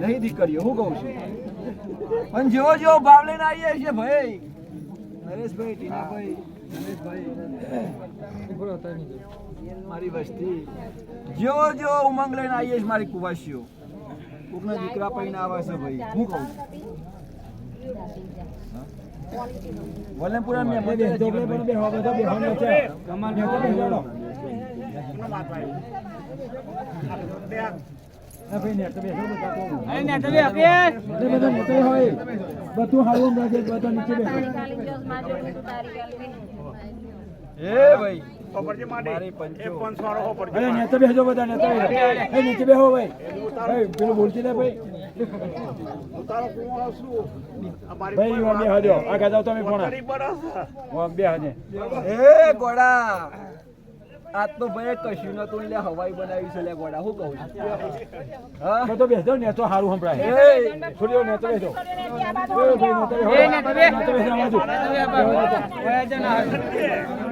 નહીં દીકરીઓ હું કહું છું. પણ જેવો જેવો ભાવ લઈને આવીએ છીએ ભાઈ. નરેશભાઈ ટીનાભાઈ નરેશભાઈ. મારી વસ્તી. જેવો જેવો ઉમંગ લઈને આવીએ છીએ મારી કુવાસીઓ. કોકના દીકરા પૈને આવે છે ભાઈ. હું કહું છું. વલ્લભપુરા મેં. બધું બધું તારી ગાલી એ ભાઈ મારી પંચો. અરે નેતા બેસજો બધા નેતા એ નીચે બેહો ભાઈ. ભાઈ પેલું બોલતી ને ભાઈ. ભાઈ યુવાન બે હજો. આગળ જાઓ તમે ફોન બે હજે. એ ગોડા. આજ તો ભાઈ કશું નતું એટલે હવાઈ બનાવી છે લે ગોડા. હું કહું છું. હા. તો તો બેસજો ને તો હારું સંભળાય. એ છોડીઓ તો બેસો એ ભાઈ તો બેસો નેતા બેસો આમાં જો.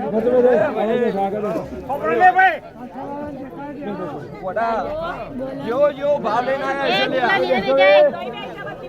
નેતા બેસો આગળ બેસો આગળ બેસો ગોડા. જેવો ભાવ લઈને આવ્યા છે લે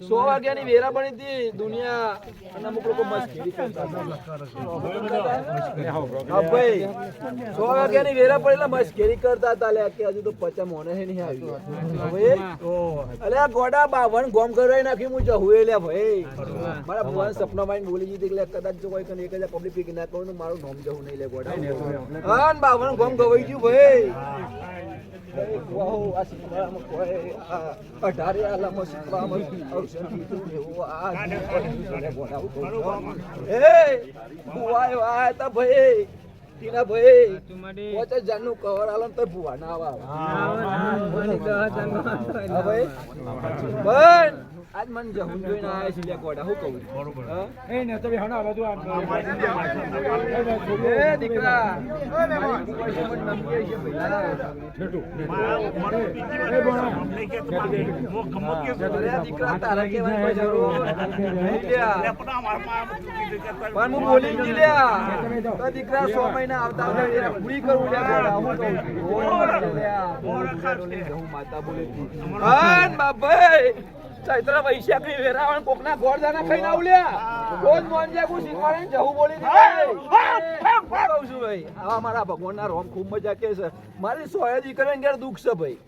સો વાગ્યાની વેરા પણ દુનિયા અમુક લોકો ભાઈ, સો વાગ્યાની વેરા પડેલા મસ્કેરી કરતા હતા લે કે હજુ તો પચા મોને હે નહીં આવ્યું અલે આ ગોડા બાવન ગોમ કરાઈ નાખી હું જહુએ લે ભાઈ. મારા ભગવાન સપના માં બોલી જીતી એટલે કદાચ જો કોઈ એક હજાર પબ્લિક પીક ના કરું મારું નોમ જવું નહીં લે ગોડા. હા બાવન ગોમ ગવાઈ ગયું, ભાઈ. વાહો આ શીખવામાં કોઈ અઢારે આલામાં શીખવામાં ઔષધિ એવું આ ગોડા એ ભુવાય વાય તા ભાઈ ટીના ભાઈ પોતે જાનનું કવર આલો તો ભુવા ના આવે ભાઈ આજ મન જહુન જોઈને આયા છે લે કોડા હું કહું હા? એ ને તમે હણા આ આ. એ દીકરા મારી કુંવરી પણ નમકે છે ભઈલા. એ બોણા. અરે આ દીકરા તારા કહેવાની કોઈ જરૂર નહીં લ્યા. પણ હું બોલી ગઈ લ્યા તો દીકરા સો મહિના આવતા આવતા એને પૂરી કરવું લે ગોળા. હું કહું છું. ગોળા લ્યા. ગોળ ખાડો માતા બોલે. અન બાપભાઈ ચૈત્ર વૈશાખની વેરાવણ કોકના ગોળ દાના ખાઈને આવું લ્યા. રોજ મોંજે હું શીખવાડે જવું બોલી કહું છું ભાઈ આવા મારા ભગવાનના રોમ ખૂબ મજા કે છે. મારી સોય કરે ઘેર દુઃખ છે ભાઈ.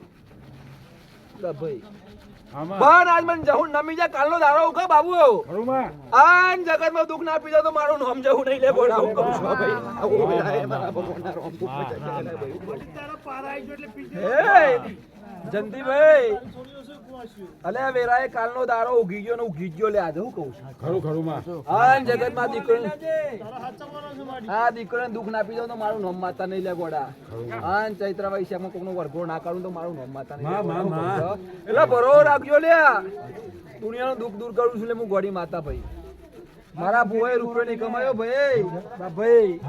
ભાઈ. પણ આજ મને જહું નમી જાય કાલનો દારો ઉકા બાબુ. આન જગતમાં દુઃખ ના પીધો તો મારું નામ જવું નહીં લે બોલા હું કહું છું ભાઈ. મારા ભગવાનના રોમ ખૂબ મજા કે જંતીભાઈ અલે આ વેરાએ કાલનો દારો ઉગી ગયો ને ઉગી ગયો લે આજે હું કહું છું? ખરું ખરું માં હા જગતમાં દીકરો આ દીકરોને દુઃખ ના દઉં તો મારું નોમ માતા નહીં લે ગોડા. આન ચૈત્ર કોક કોકનો વર્ગો ના કાઢું તો મારું નોમ માતા નહીં માં. માં, હું એટલે બરો રાખજો લે દુનિયાનું દુઃખ દૂર કરું છું એટલે હું ગોડી માતા ભાઈ. મારા ભુવાએ રૂપિયો નહીં કમાયો ભાઈ. ભાઈ.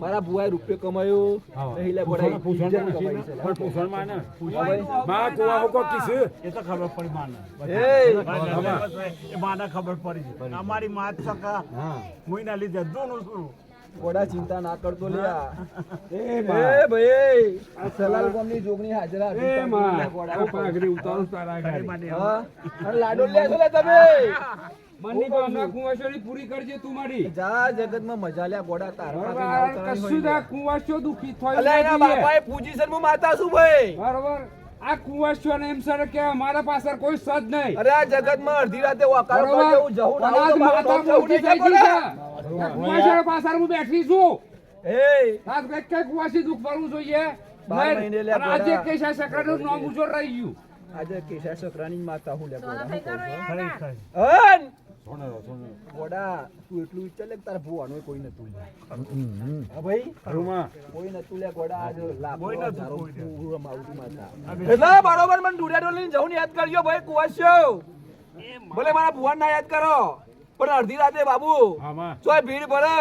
મારા ભુવાએ રૂપિયો કમાયો. હા. નહીં લે ગોડા પૂછણ- પૂછણમાં પૂછી કમાઈ છે. પણ પૂછણમાં ને. હા ભાઈ. માં કુવા હુકો કિસ? એ માને. ખબર પડી છે. અમારી માત સકા મુઈના લીધે દોનું છું. ગોડા ચિંતા ના કરતો લ્યા એ ભાઈ ભાઈ. આ સલાલ ગામની જોગણી હાજરા એ માં. પાઘડી ઉતારો તારા. હા. લાડો લે છો તમે. પૂરી કરજે તું મારી. જા જગતમાં મજા લ્યા ગોડા તારા પાસે ના બરાબર, ઉતરવાની કશું જ હોય આ ને. કુંવાસો દુઃખી થયું અલા એના બાપાએ પોઝિશનમાં માતા શું ભાઈ. બરાબર. આ કુંવાસો ને એમ સર કે અમારા પાછળ કોઈ સદ નહીં. અરે આ જગતમાં અડધી રાતે વાકારો? કરી હું જવું ના પણ આવું આજ તો મારું માતા મોટી થઈ ગઈ છે. આ કુંવાસોના હું બેઠી છું. એ દુઃખ ભરવું જોઈએ? આજે. કેશા સકરાનું નામ ઉજ્જવળ રહી ગયું. આજે કેશા છોકરાની માતા હું લે ગોડા. હું કહું છું. ખરેખર. ગોડા તું એટલું વિચાર લે તારા ભુવાનું કોઈ નતું. હા ભાઈ? ખરુંમાં. કોઈ નતું લે ગોડા આજ માતા. એટલે બરોબર મને ડુડિયા ડોલીને જવું યાદ કરજો ભાઈ કુવાસ્યો ભલે મારા ભુવાન ના યાદ કરો પણ અડધી રાતે બાબુ ચોય ભીડ પડે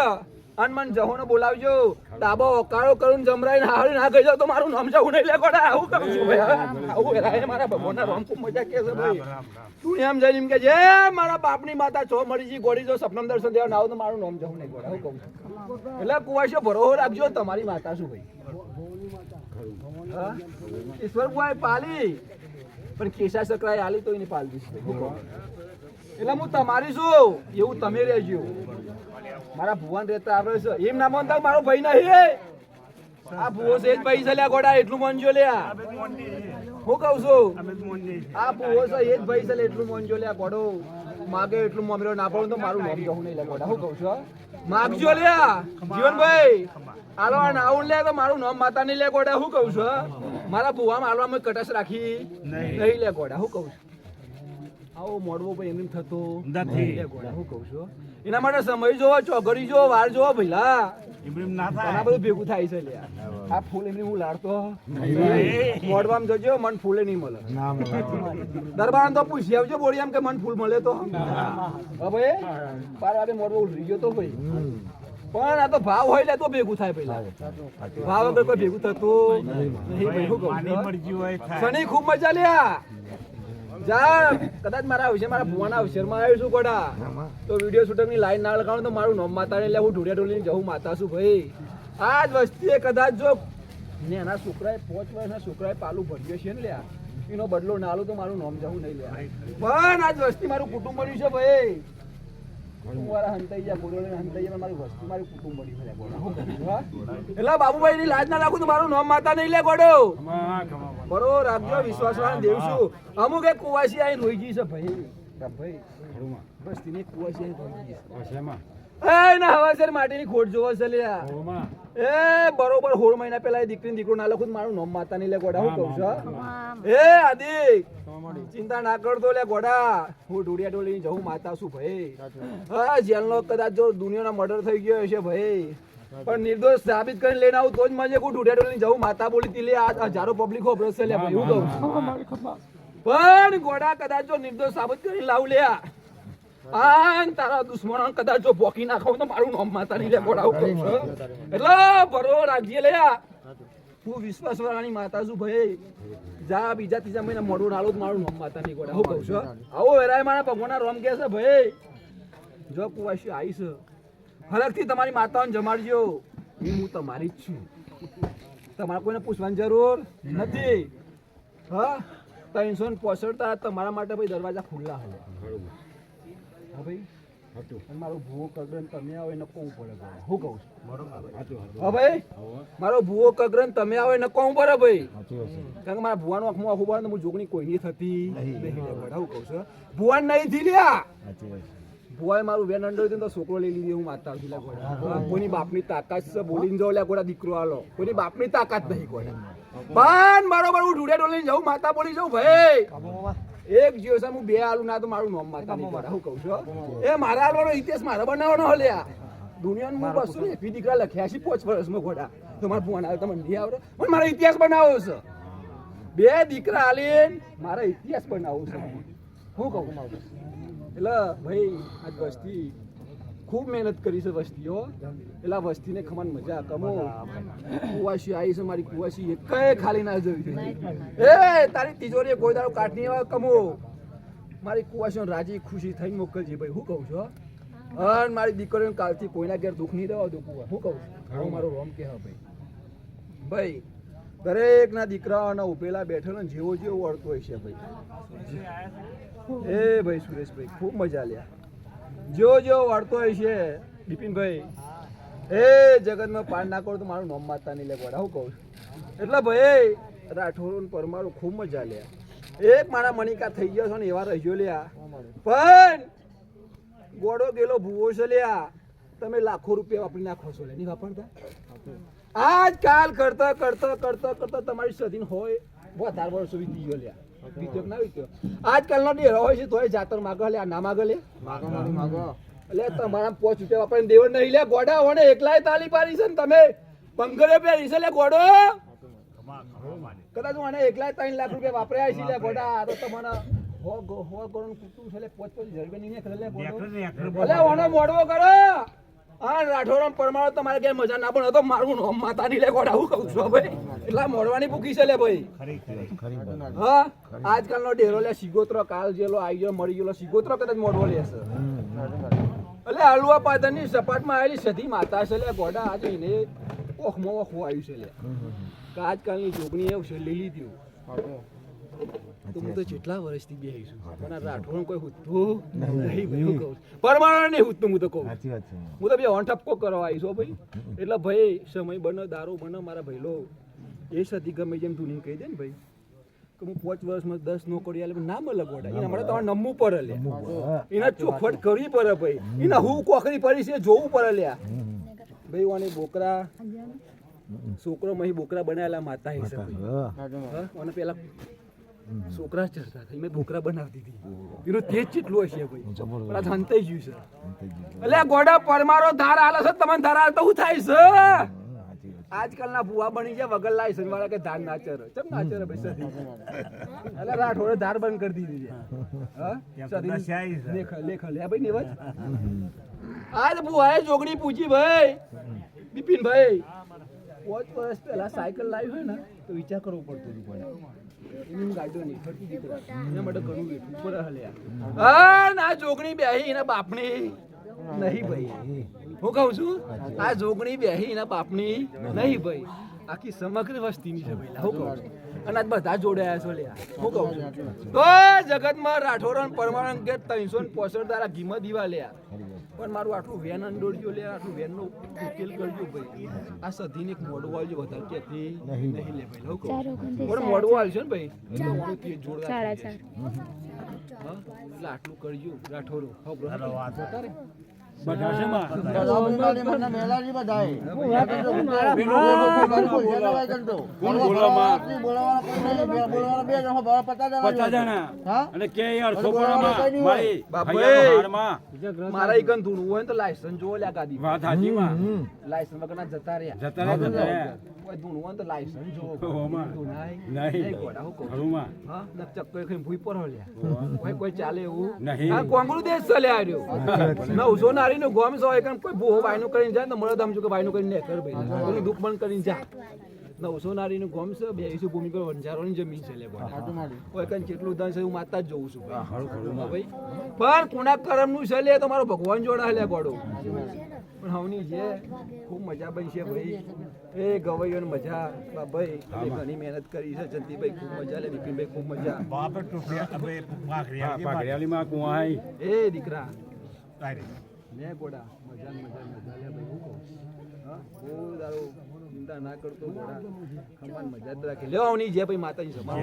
અન મને જહોનો બોલાવજો. ડાબો ઓકાળો કરું જમરાઈ હારી ના કહી જાવ તો મારું નામ જવું નહીં લે કોડા આવું કરું છું ભાઈ? આવું હેરાય મારા ભગવાનના રામ ખૂબ મજા કે છે ભાઈ. તું એમ જઈને એમ કે જે મારા બાપની માતા છો મળી જી ગોળી જો સપનમ દર્શન દેવા ના આવું તો મારું નામ જવું નહીં ગોળા હું કહું છું. એટલે કુવાશો ભરોહો રાખજો તમારી માતા શું ભાઈ? ઈશ્વર બુઆએ પાલી. પણ કેશા સકરાએ આલી તો એની પાલવી છે એટલે હું તમારી છું. એવું તમે રહેજો. મારા ભુવન રહેતા આવે છે એમ ના માનતા મારો ભાઈ નહીં આ ભુવો છે જ ભાઈ છે લ્યા ગોડા એટલું માનજો લ્યા. હું કહું છું આ ભુવો છે એ જ ભાઈ છે એટલું માનજો લ્યા ગોડો. માગે એટલું મમરો ના પડું તો મારું નામ જવું નહીં લ્યા ગોડા. હું કહું છું માગજો લ્યા. જીવનભાઈ આલો આ નાવું લે તો મારું નામ માતા નહીં લે ગોડા. હું કહું છું? મારા ભુવામાં હાલવામાં કટાશ રાખી નહીં. લે ગોડા. હું કહું છું. આવો મોડવો ભાઈ એમ થતો. નથી. હું કહું છું એના માટે સમય જોવો ચોકડી જોવો વાર જોવો ભઈલા. એમ ના ઘણા થાય બધું ભેગું થાય છે લ્યા. આ ફૂલ એમની હું લાડતો મોડવામાં જજો મન ફૂલે નહીં મળે. દરબાર તો પૂછી આવજો બોડી એમ કે મન ફૂલ મળે તો. બાર વાગે મોડવો ઉલરી ગયો તો ભાઈ. પણ આ તો ભાવ હોય તો ભેગું થાય પેલા. ભાવ વગર કોઈ ભેગું થતું નહીં શનિ ખૂબ મજા લ્યા. જા, કદાચ મારા વિશે મારા ભુવાના અવસરમાં આવ્યું છું ગોડા તો વીડિયો શૂટરની લાઈન ના લગાવું તો મારું નામ માતા એટલે હું ઢોળિયા ઢોલીને જવું માતા છું ભાઈ? આ જ વસ્તીએ કદાચ જો ને એના છોકરાએ પાંચ વર્ષના છોકરાએ પાલું ભર્યો છે ને લ્યા, એનો બદલો ના લો તો મારું નામ જવું નહીં લ્યા. પણ આજ વસ્તી મારું કુટુંબ બન્યું છે ભાઈ. એટલે બાબુભાઈ ની લાજ ના રાખું તો મારું નામ માતા નહીં લે ગોડો. બરો રાખજો વિશ્વાસ દેવ છું. અમુક એક કુવાસી આઈ રોઈ ગઈ છે ભાઈ. ભાઈ બસ તેને કુવાસી આઈ રોઈ ગઈ છે. એ ના હવાસર માટેની ખોટ જોવો છે લ્યા. એ બરોબર સોળ મહિના પહેલા દીકરી દીકરો ના લખું તો મારું નામ માતા નહીં લે ગોડા હું કહું છું એ આદિક ચિંતા ના કરતો લે ગોડા. હું ઢોડિયા ઢોલી જવું માતા છું ભાઈ? હા જેલનો કદાચ જો દુનિયાનો મર્ડર થઈ ગયો હશે ભાઈ. પણ નિર્દોષ સાબિત કરીને લઈને આવું તો જ મજે હું ઢોડિયા ટોલી જવું. માતા બોલી તી લે આ હજારો પબ્લિક ખબર છે લે ભાઈ હું કહું. પણ ગોડા કદાચ જો નિર્દોષ સાબિત કરીને લાવ લ્યા આન તારા દુશ્મનો કદાચ જો ભોકી નાખો તો મારું નામ માતા ની લે ગોડા હું એટલે ભરો રાખજે લે આ. હું વિશ્વાસ વાળાની માતા છું ભાઈ. જા બીજા ત્રીજા મહિના મોડું નાળું મારું નામ માતા નહીં ગોડા. હું કહું છું આવો વેરાય મારા ભગવાનના રોમ કે છે ભાઈ. જો કુવાસી આવીશ હરખથી તમારી માતાઓને જમાડજો. એ હું તમારી જ છું. તમારે કોઈને પૂછવાની જરૂર નથી. હા ત્રણસો ને પોસડતા તમારા માટે ભાઈ દરવાજા ખુલ્લા હોય. હા ભાઈ. અને મારો ભૂવો કગરન તમે આવો એને કોણ પડે ભાઈ. હું કહું છું. હા ભાઈ? મારો ભૂવો કગરન તમે આવો એને કોણ પડે ભાઈ. કારણ કે મારા ભુવાનું આંખમાં આખું પડે હું જોગણી નહીં થતી. નહીં હું કહું છું ભુવાન નહીં થી લ્યા. ભુવાએ મારું વેન અંડર તો છોકરો લઈ લીધી હું માતા લે કોઈની બાપની તાકાત છે બોલીને જાઉં લે ગોડા દીકરો આલો કોઈની બાપની તાકાત નહીં કોઈ પણ બરોબર હું ઢૂંઢે ડોલીને જાઉં માતા બોલી જાઉં ભાઈ. એક જીવ છે હું બે આલુ ના તો મારું નામ ગોડા હું કહું છું એ મારા આલવાનો ઇતિહાસ મારા બનાવવાનો હલ્યા દુનિયાનું હું વસ્તુ ને એફી દીકરા લખ્યા છે પોચ વર્ષમાં ઘોડા. તો મારા ફોન આવે તમને નહીં આવડે? પણ મારા ઇતિહાસ બનાવો છે. બે દીકરા આલીન મારા ઇતિહાસ બનાવો છે. હું કહું એટલે ભાઈ આજ વસ્તી ખૂબ મહેનત કરી છે વસ્તીઓ. એટલે વસ્તીને ખમાન મજા કમો કુવાસી આવી છે મારી કુવાસી એક ખાલી ના જોઈ એ તારી તિજોરી કોઈ દાડો કાઢની આવે કમો. મારી કુવાસીઓ રાજી ખુશી થઈ મોકલજે ભાઈ હું કહું છું હો. અને મારી દીકરીઓ કાલથી કોઈના ઘેર દુઃખ નહીં રહેવા દઉં કુવા. હું કહું છું. મારો રોમ કે હા ભાઈ. ભાઈ દરેકના દીકરાઓના ઉભેલા બેઠેલો જેવો જેવો વળતો હોય છે ભાઈ. એ ભાઈ સુરેશભાઈ ખૂબ મજા લ્યા જો જો, વાળતો હોય છે. બિપિનભાઈ. એ જગતમાં પાન ના કરો તો મારું નામ માતા નહીં લે ગોડા કહું એટલે ભાઈ, રાઠોડ પરમારું ખૂબ મજા લ્યા એક મારા મણિકા થઈ ગયો છો ને એવા રહ્યો લ્યા પણ ગોડો ગેલો ભૂવો છે લ્યા તમે લાખો રૂપિયા વાપરી નાખો છો નહીં વાપરતા? આજકાલ કરતા કરતા કરતા કરતા તમારી સધીન હોય, વધારે વર્ષો વીતી ગયો લ્યા કે ના આજકાલનો ડેરો હોય છે તોય જાતર માગો લે ના માગો લે. એટલે તમારા પોચ રૂપિયા વાપરીને દેવડ નહીં લે ગોડા હોને એકલાય તાલી પાડી છે ને તમે. પંગરે પહેરી છે લે ગોડો. કદાચ આને એકલાય ત્રણ લાખ રૂપિયા વાપર્યા છે લે ગોડા આ તો તમારા હો ગો હો ગોળનું કુટુંબ છે લે પોચ પોચ જરબે નહીં કરે લે ગોડો. ને ઓનો મોડવો કરો. હા રાઠોડમ પરમાણો તમારે ક્યાંય મજા ના પણ હતો મારું નામ માતાની લે ગોડા હું કહું છું ભાઈ. એટલા મોડવાની ભૂખી છે લે ભાઈ. હા આજકાલ નો ઢેરો લે સિગોત્રો કાલ જેલો આવી ગયો મળી ગયો સિગોત્રો કદાચ મોડવો લેશે એટલે હલવા પાદરની સપાટમાં આવેલી સધી માતા છે લે ગોડા આજે એને ઓખમાં ઓખું આવ્યું છે લે. આજકાલની જોગણી એવું છે લઈ લીધી. તો હું તો જેટલા વર્ષથી બેહીશું પણ રાઠોડ કોઈ હુતું નહીં ભાઈ કહું પરમાણુ નહીં હુતું હું તો કહું હું તો બે ઓન ઠપકો કરવા આવીશ ભાઈ. એટલે ભાઈ સમય બનો દારૂ બનો મારા ભાઈલો. એ સતી ગમે જેમ ધૂની કહી દે ને ભાઈ કે હું પાંચ વર્ષમાં દસ નોકરી આલે નામ અલગ વડા એના માટે તમારે નમવું પડે લે એના ચોખવટ કરવી પડે ભાઈ. એના હું કોકરી પડી છે જોવું પડે લ્યા. ભાઈ ઓને બોકરા છોકરો મહી બોકરા બનાવેલા માતા હિસાબે હા. ઓને પેલા છોકરા ચડતા હતા. મેં બોકરા બનાવી દીધી એનું તેજ કેટલું હશે ભાઈ? પણ ધંતાઈ ગયું છે. એટલે ગોડા પરમારો ધાર આલે છે તમને ધાર આલે તો હું થાય છે? આજકાલના ભુવા બની ગયા વગર લાયસન્સ વાળા કે ધાર ના ચર ચમ ના ચર ભાઈ સધી એટલે રાઠોડે ધાર બંધ કરી દીધી છે. લેખ લેખ લે ભાઈ નેવજ. આજ ભૂવાએ જોગણી પૂછી ભાઈ. બિપિનભાઈ પાંચ વર્ષ પહેલા સાયકલ લાવી હોય ને તો વિચાર કરવો પડતો હતું પણ. એની ગાડીઓ નહીં ફરતી દીકરા. એના માટે ઘણું વેઠવું પડે હલ્યા. ના જોગણી બેહી એના બાપની. નહીં ભાઈ. હું કહું છું આ જોગણી બેહી એના બાપની નહીં. ભાઈ. આખી સમગ્ર વસ્તીની છે ભાઈ હું કહું છું. અને આજ બધા જોડાયા છો લ્યા. હું કહું છું. તો જગતમાં રાઠોરણ પરમાણુ કે ત્રણસો ને પોસઠ તારા કિંમત દીવા લ્યા. પણ મારું આટલું વેન અંડોળ્યું લે આટલું વેનનો ઉકેલ કરજો ભાઈ. આ સધીને એક મોડું આવજો વધારે કે નહીં લે ભાઈ હું કહું પણ મોડું આવશે ને ભાઈ? એટલે એટલે આટલું કરજો રાઠોડો મારી ગન ધૂણવું હોય તો લાયસન્સ જોવો લ્યા હાજી લાયસન્સ વગરના જતા રહ્યા જતા રહ્યા. કોઈ ધૂણવું ને તો લાયસન્સ જોવો હોમાં. ધૂણાય નહીં. નહીં હું કહું છું. હા ને ચક્કર ખાઈને ભૂઈ પર લ્યા કોઈ કોઈ ચાલે એવું નહીં. આ કોંગળું દેશ ચાલે આ રહ્યો નવસો નારીનું ગોમ સો એક કોઈ ભૂહો ભાઈનું કરીને જાય ને મળે સમજુ કે ભાઈનું કરીને નેકર ભાઈ કોઈનું દુઃખ બંધ કરીને જા નવસો નારીનું ગોમ છે બે ઈસુ ભૂમિ પર વંજારોની જમીન છે લે ગોડા. કોઈ કઈ કેટલું ધન છે હું માતા જ જોઉં છું ભાઈ પણ કુણા કરમનું છે લે તો મારો ભગવાન જોડા લે ગોડો પણ હવની છે ખૂબ મજા બની છે ભાઈ. એ ગવૈયો મજા. ભાઈ તમે ઘણી મહેનત કરી છે જંતીભાઈ ખૂબ મજા લે બિપિનભાઈ ખૂબ મજા. બાપે ટોપી અબે પાઘડી હા આપી પાઘડિયાળીમાં કુવા આઈ એ દીકરા. તારી. ગોડા મજા મજા મજા લે ભાઈ હું કહું. હા બહુ દારૂ ચિંતા ના કરતો ગોડા. ખમાન મજા જ રાખે. લ્યો આવની જે ભાઈ માતાજી સમાન